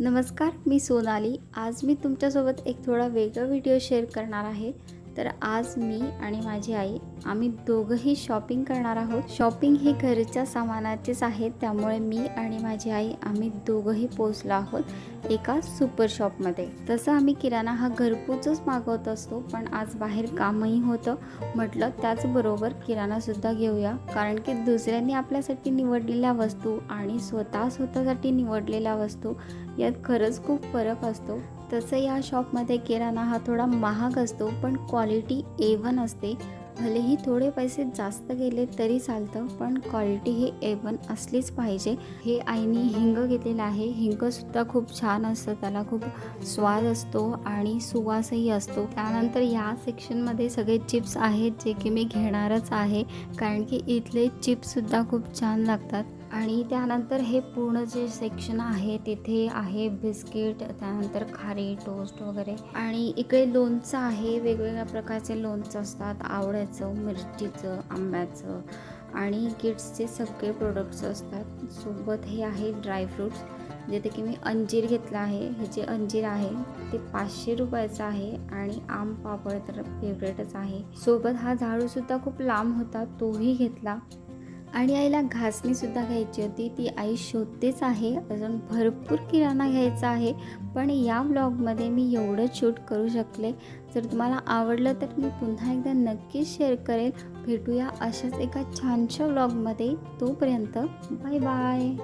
नमस्कार मी सोनाली. आज मी तुमच्यासोबत एक थोडा वेगळा व्हिडिओ शेअर करणार आहे. तर आज मी आणि माझी आई आम्ही दोघंही शॉपिंग करणार आहोत. शॉपिंग ही घरच्या सामानाचीच आहे त्यामुळे मी आणि माझी आई आम्ही दोघंही पोचलो आहोत एका सुपर शॉपमध्ये तसं आम्ही किराणा हा घरपोचच मागवत असतो पण आज बाहेर कामही होतं. म्हटलं त्याचबरोबर किराणासुद्धा घेऊया कारण की दुसऱ्यांनी आपल्यासाठी निवडलेल्या वस्तू आणि स्वतः स्वतःसाठी निवडलेल्या वस्तू यात खरंच खूप फरक असतो. तसं या शॉपमध्ये किराणा हा थोडा महाग असतो पण क्वालिटी ए वन असते. भलेही थोडे पैसे जास्त गेले तरी चालतं पण क्वालिटी ही ए वन असलीच पाहिजे. हे आईने हिंग घेतलेलं आहे. हिंगसुद्धा खूप छान असतं त्याला खूप स्वाद असतो आणि सुवासही असतो. त्यानंतर या सेक्शनमध्ये सगळे चिप्स आहेत जे की मी घेणारच आहे कारण की इथले चिप्ससुद्धा खूप छान लागतात. आणि त्यानंतर हे पूर्ण जे सेक्शन आहे तिथे आहे बिस्किट त्यानंतर खारी टोस्ट वगैरे. आणि इकडे लोणचं आहे वेगवेगळ्या प्रकारचे लोणचं असतात. आवळ्याचं मिरचीचं आंब्याचं आणि किड्सचे सगळे प्रोडक्ट्स असतात. सोबत हे आहे ड्रायफ्रूट्स जिथे की मी अंजीर घेतला आहे. हे जे अंजीर आहे ते पाचशे रुपयाचं आहे आणि आम पापड तर फेवरेटच आहे. सोबत हा झाडूसुद्धा खूप लांब होता तोही घेतला. आणि आईला घासणीसुद्धा घ्यायची होती. ती आई शोधतेच आहे. अजून भरपूर किराणा घ्यायचा आहे. पण या ब्लॉगमध्ये मी एवढं शूट करू शकले. जर तुम्हाला आवडलं तर मी पुन्हा एकदा नक्कीच शेअर करेल. भेटूया अशाच एका छानशा ब्लॉगमध्ये. तोपर्यंत बाय बाय.